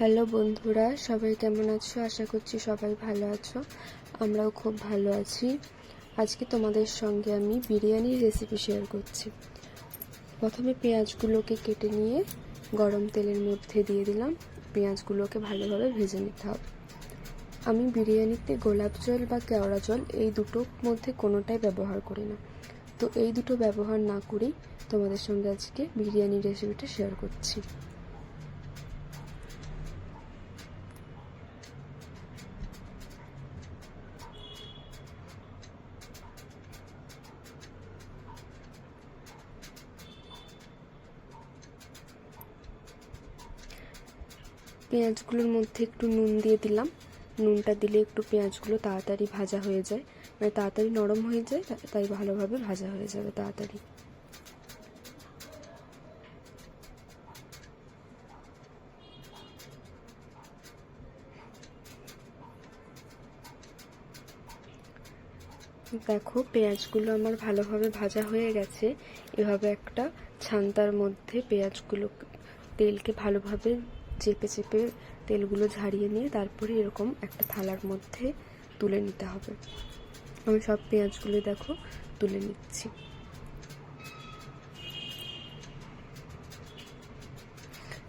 Hello বন্ধুরা, সবাই কেমন আছো? আশা করছি সবাই ভালো আছো। আমরাও খুব ভালো আছি। আজকে তোমাদের সঙ্গে আমি বিরিয়ানির রেসিপি শেয়ার করছি। প্রথমে পেঁয়াজগুলোকে কেটে নিয়ে গরম তেলের মধ্যে দিয়ে দিলাম। পেঁয়াজগুলোকে ভালোভাবে ভেজে নিতে হবে। আমি বিরিয়ানিতে গোলাপ জল বা কেওড়া জল এই দুটোর মধ্যে কোনোটাই ব্যবহার করি না। তো এই দুটো ব্যবহার না করেই তোমাদের সঙ্গে আজকে বিরিয়ানির রেসিপিটা শেয়ার করছি। পেঁয়াজগুলোর মধ্যে একটু নুন দিয়ে দিলাম। নুনটা দিলে একটু পেঁয়াজগুলো তাড়াতাড়ি ভাজা হয়ে যায়। মানে তাড়াতাড়ি নরম হয়ে যায় তাই ভালোভাবে ভাজা হয়ে যাবে তাড়াতাড়ি। দেখো, পেঁয়াজগুলো আমার ভালোভাবে ভাজা হয়ে গেছে। এভাবে একটা ছান্তার মধ্যে পেঁয়াজগুলো তেলকে ভালোভাবে চেপে চেপে তেলগুলো ঝাড়িয়ে নিয়ে তারপরে এরকম একটা থালার মধ্যে তুলে নিতে হবে। আমি সব পেঁয়াজগুলো দেখো তুলে নিচ্ছি।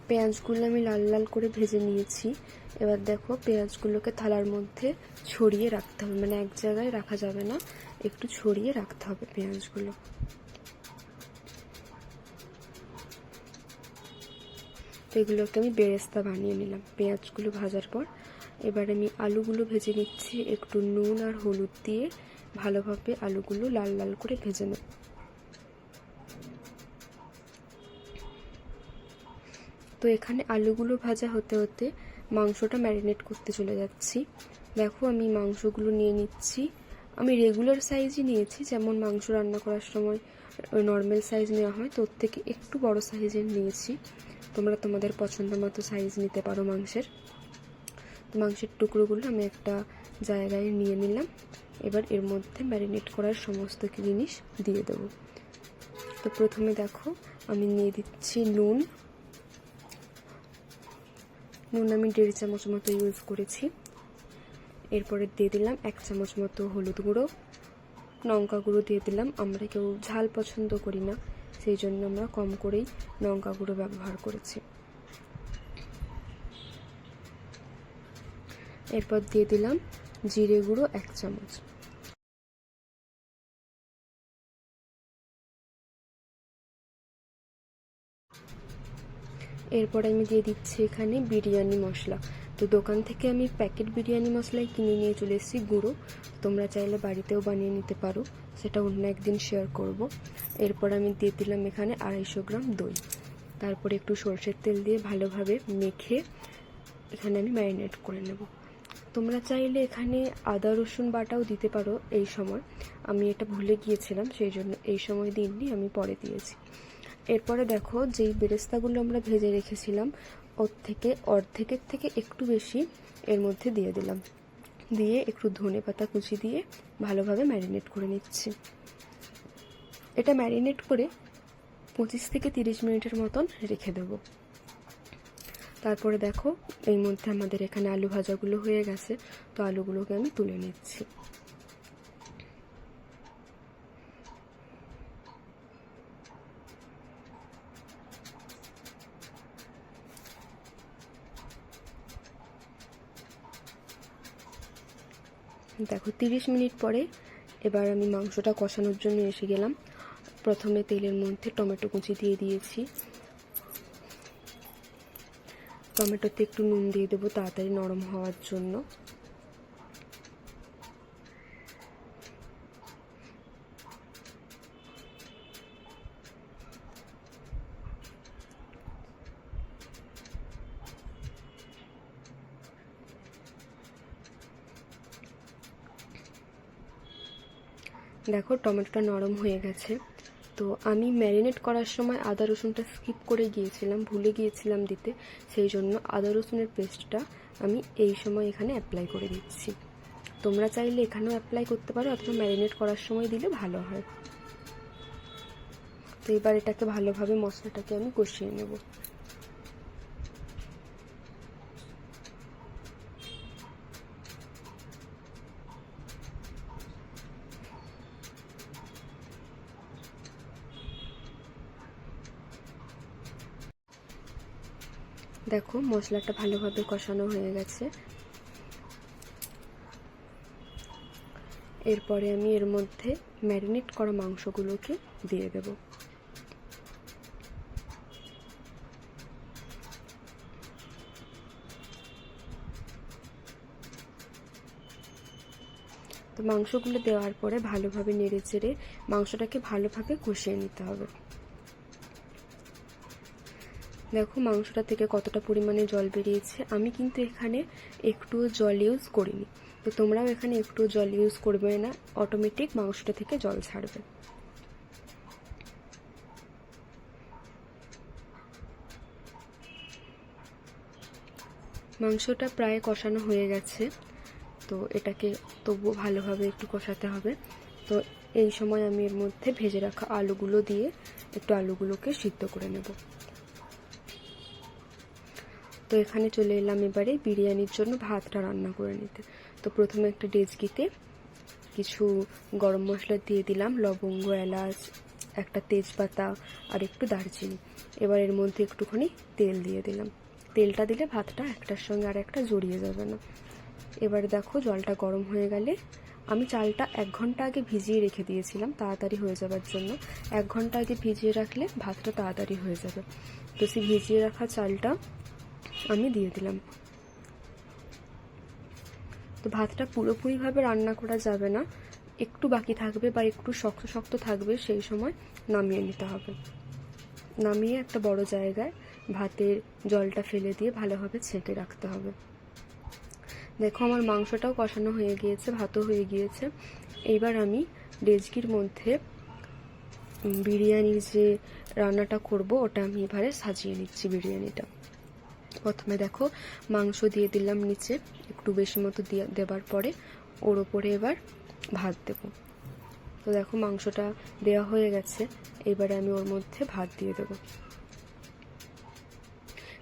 পেঁয়াজগুলো আমি লাল লাল করে ভেজে নিয়েছি। এবার দেখো পেঁয়াজগুলোকে থালার মধ্যে ছড়িয়ে রাখতে হবে। মানে এক জায়গায় রাখা যাবে না, একটু ছড়িয়ে রাখতে হবে পেঁয়াজগুলো। তো এগুলোকে আমি বেরেস্তা বানিয়ে নিলাম। পেঁয়াজগুলো ভাজার পর এবার আমি আলুগুলো ভেজে নিচ্ছি। একটু নুন আর হলুদ দিয়ে ভালোভাবে আলুগুলো লাল লাল করে ভেজে নেব। তো এখানে আলুগুলো ভাজা হতে হতে মাংসটা ম্যারিনেট করতে চলে যাচ্ছি। দেখো আমি মাংসগুলো নিয়ে নিচ্ছি। আমি রেগুলার সাইজই নিয়েছি, যেমন মাংস রান্না করার সময় নর্মাল সাইজ নেওয়া হয়, তোর থেকে একটু বড় সাইজের নিয়েছি। তোমরা তোমাদের পছন্দ মতো সাইজ নিতে পারো মাংসের। মাংসের টুকরোগুলো আমি একটা জায়গায় নিয়ে নিলাম। এবার এর মধ্যে ম্যারিনেট করার সমস্ত জিনিস দিয়ে দেবো। তো প্রথমে দেখো, আমি নিয়ে দিচ্ছি নুন। নুন আমি দেড় চামচ মতো ইউজ করেছি। এরপরে দিয়ে দিলাম এক চামচ মতো হলুদ গুঁড়ো। লঙ্কা গুঁড়ো দিয়ে দিলাম। আমরা কেউ ঝাল পছন্দ করি না। সেই জন্য আমরা কম করেই লঙ্কা গুঁড়ো ব্যবহার করেছি। এরপর দিয়ে দিলাম জিরে গুঁড়ো এক চামচ। এরপর আমি দিয়ে দিচ্ছি এখানে বিরিয়ানি মশলা। তো দোকান থেকে আমি প্যাকেট বিরিয়ানি মশলাই কিনে নিয়ে চলে এসেছি, গুঁড়ো। তোমরা চাইলে বাড়িতেও বানিয়ে নিতে পারো। সেটা অন্য একদিন শেয়ার করব। এরপর আমি দিয়ে দিলাম এখানে আড়াইশো গ্রাম দই। তারপরে একটু সর্ষের তেল দিয়ে ভালোভাবে মেখে এখানে আমি ম্যারিনেট করে নেব। তোমরা চাইলে এখানে আদা, রসুন বাটাও দিতে পারো এই সময়। আমি এটা ভুলে গিয়েছিলাম, সেই জন্য এই সময় দিননি আমি পরে দিয়েছি। এরপরে দেখো, যেই বেরেস্তাগুলো আমরা ভেজে রেখেছিলাম ওর থেকে, অর্ধেকের থেকে একটু বেশি এর মধ্যে দিয়ে দিলাম। দিয়ে একটু ধনে পাতা কুচি দিয়ে ভালোভাবে ম্যারিনেট করে নিচ্ছি। এটা ম্যারিনেট করে পঁচিশ থেকে তিরিশ মিনিটের মতন রেখে দেবো। তারপরে দেখো এই মধ্যে আমাদের এখানে আলু ভাজাগুলো হয়ে গেছে, তো আলুগুলোকে আমি তুলে নিচ্ছি। দেখো, তিরিশ মিনিট পরে এবার আমি মাংসটা কষানোর জন্য এসে গেলাম। প্রথমে তেলের মধ্যে টমেটো কুচি দিয়ে দিয়েছি। টমেটোতে একটু নুন দিয়ে দেবো তাড়াতাড়ি নরম হওয়ার জন্য। দেখো, টমেটোটা নরম হয়ে গেছে। তো আমি ম্যারিনেট করার সময় আদা রসুনটা স্কিপ করে গিয়েছিলাম, ভুলে গিয়েছিলাম দিতে। সেই জন্য আদা রসুনের পেস্টটা আমি এই সময় এখানে অ্যাপ্লাই করে দিচ্ছি। তোমরা চাইলে এখানেও অ্যাপ্লাই করতে পারো, অথবা ম্যারিনেট করার সময় দিলে ভালো হয়। তো এবার এটাকে ভালোভাবে মশলাটাকে আমি কষিয়ে নেব। দেখো, মশলাটা ভালোভাবে কষানো হয়ে গেছে। এরপরে আমি এর মধ্যে ম্যারিনেট করা মাংসগুলোকে দিয়ে দেব। তো মাংসগুলো দেওয়ার পরে ভালোভাবে নেড়ে চেড়ে মাংসটাকে ভালোভাবে কষিয়ে নিতে হবে। দেখো মাংসটা থেকে কতটা পরিমাণে জল বেরিয়েছে। আমি কিন্তু এখানে একটুও জল ইউজ করিনি। তো তোমরাও এখানে একটু জল ইউজ করবে না। অটোমেটিক মাংসটা থেকে জল ছাড়বে। মাংসটা প্রায় কষানো হয়ে গেছে। তো এটাকে তবুও ভালোভাবে একটু কষাতে হবে। তো এই সময় আমি এর মধ্যে ভেজে রাখা আলুগুলো দিয়ে একটু আলুগুলোকে সিদ্ধ করে নেব। তো এখানে চলে এলাম এবারে বিরিয়ানির জন্য ভাতটা রান্না করে নিতে। তো প্রথমে একটা ডেজকিতে কিছু গরম মশলা দিয়ে দিলাম, লবঙ্গ, এলাচ, একটা তেজপাতা আর একটু দারচিনি। এবার এর মধ্যে একটুখানি তেল দিয়ে দিলাম। তেলটা দিলে ভাতটা একটার সঙ্গে আর একটা জড়িয়ে যাবে না। এবার দেখো জলটা গরম হয়ে গেলে আমি চালটা এক ঘণ্টা আগে ভিজিয়ে রেখে দিয়েছিলাম, তাড়াতাড়ি হয়ে যাবার জন্য। এক ঘণ্টা আগে ভিজিয়ে রাখলে ভাতটা তাড়াতাড়ি হয়ে যাবে। তো সেই ভিজিয়ে রাখা চালটা আমি দিয়ে দিলাম। তো ভাতটা পুরোপুরিভাবে রান্না করা যাবে না। একটু বাকি থাকবে বা একটু শক্ত শক্ত থাকবে, সেই সময় নামিয়ে নিতে হবে। নামিয়ে একটা বড় জায়গায় ভাতের জলটা ফেলে দিয়ে ভালোভাবে ছেঁকে রাখতে হবে। দেখো আমার মাংসটাও কষানো হয়ে গিয়েছে, ভাতও হয়ে গিয়েছে। এইবার আমি ডেজকির মধ্যে বিরিয়ানির যে রান্নাটা করব, ওটা আমি এবারে সাজিয়ে নিচ্ছি বিরিয়ানিটা। প্রথমে দেখো, মাংস দিয়ে দিলাম নিচে, একটু বেশি মতো দিয়ে দেবার পরে ওর ওপরে এবার ভাত দেব। তো দেখো, মাংসটা দেওয়া হয়ে গেছে, এবারে আমি ওর মধ্যে ভাত দিয়ে দেবো।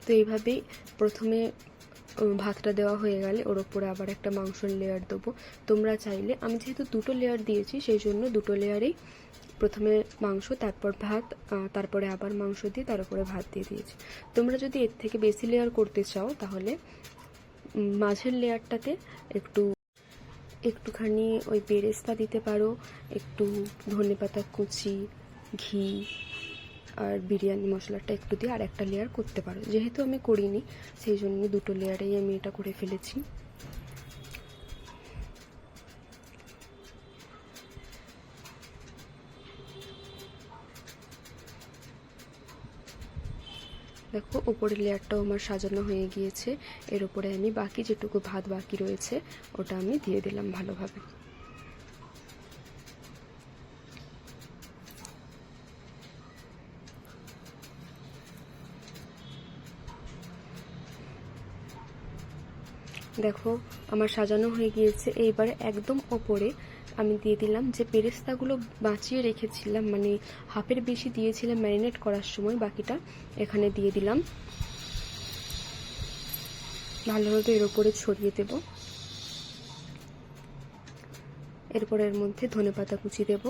তো এইভাবেই প্রথমে ভাতটা দেওয়া হয়ে গেলে ওর ওপরে আবার একটা মাংসের লেয়ার দেবো। তোমরা চাইলে, আমি যেহেতু দুটো লেয়ার দিয়েছি, সেই জন্য দুটো লেয়ারেই প্রথমে মাংস, তারপর ভাত তারপরে আবার মাংস দিয়ে তার উপরে ভাত দিয়ে দিয়েছি। তোমরা যদি এর থেকে বেশি লেয়ার করতে চাও, তাহলে মাঝের লেয়ারটাতে একটু, একটুখানি ওই বেরেস্তা দিতে পারো, একটু ধনে পাতা কুচি, ঘি আর বিরিয়ানি মশলাটা একটু দিয়ে আর একটা লেয়ার করতে পারো। যেহেতু আমি করিনি, সেই জন্য দুটো লেয়ারেই আমি এটা করে ফেলেছি। দেখো, উপরের লেয়ারটাও আমার সাজানো হয়ে গিয়েছে। এর উপরে আমি বাকি যেটুকু ভাত বাকি রয়েছে, ওটা আমি দিয়ে দিলাম ভালোভাবে। দেখো, আমার সাজানো হয়ে গিয়েছে। এইবারে একদম ওপরে আমি দিয়ে দিলাম যে পেরেস্তাগুলো বাঁচিয়ে রেখেছিলাম মানে হাফের বেশি দিয়েছিলাম ম্যারিনেট করার সময়, বাকিটা এখানে দিয়ে দিলাম। ভালোভাবে এর ওপরে ছড়িয়ে দেব। এরপর এর মধ্যে ধনে পাতা কুচি দেবো।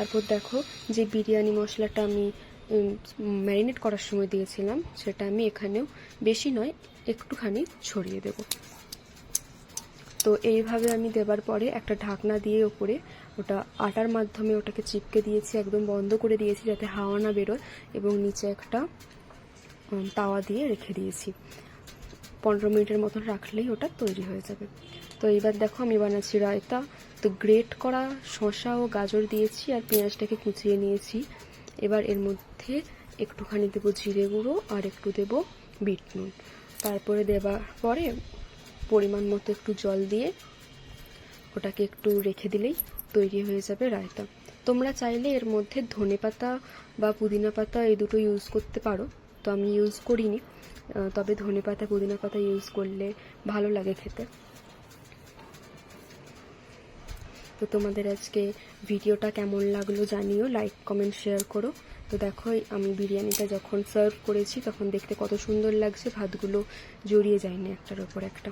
তারপর দেখো যে বিরিয়ানি মশলাটা আমি ম্যারিনেট করার সময় দিয়েছিলাম, সেটা আমি এখানেও বেশি নয়, একটুখানি ছড়িয়ে দেব। তো এইভাবে আমি দেবার পরে একটা ঢাকনা দিয়ে ওপরে ওটা আটার মাধ্যমে ওটাকে চিপকে দিয়েছি, একদম বন্ধ করে দিয়েছি যাতে হাওয়া না বেরোয়, এবং নিচে একটা তাওয়া দিয়ে রেখে দিয়েছি। পনেরো মিনিটের মতন রাখলেই ওটা তৈরি হয়ে যাবে। তো এইবার দেখো আমি বানাচ্ছি রায়তা। তো গ্রেট করা শসা ও গাজর দিয়েছি আর পেঁয়াজটাকে কুচিয়ে নিয়েছি। এবার এর মধ্যে একটুখানি দেবো জিরে গুঁড়ো আর একটু দেবো বিট নুন তারপরে দেবার পরে পরিমাণ মতো একটু জল দিয়ে ওটাকে একটু রেখে দিলেই তৈরি হয়ে যাবে রায়তা। তোমরা চাইলে এর মধ্যে ধনে পাতা বা পুদিনা পাতা এই দুটো ইউজ করতে পারো। তো আমি ইউজ করিনি। তবে ধনে পাতা পুদিনা পাতা ইউজ করলে ভালো লাগে খেতে। তো তোমাদের আজকে ভিডিওটা কেমন লাগল জানিও লাইক কমেন্ট শেয়ার করো। তো দেখো, আমি বিরিয়ানিটা যখন সার্ভ করেছি, তখন দেখতে কত সুন্দর লাগছে, ভাতগুলো জড়িয়ে যায়নি একটার ওপর একটা।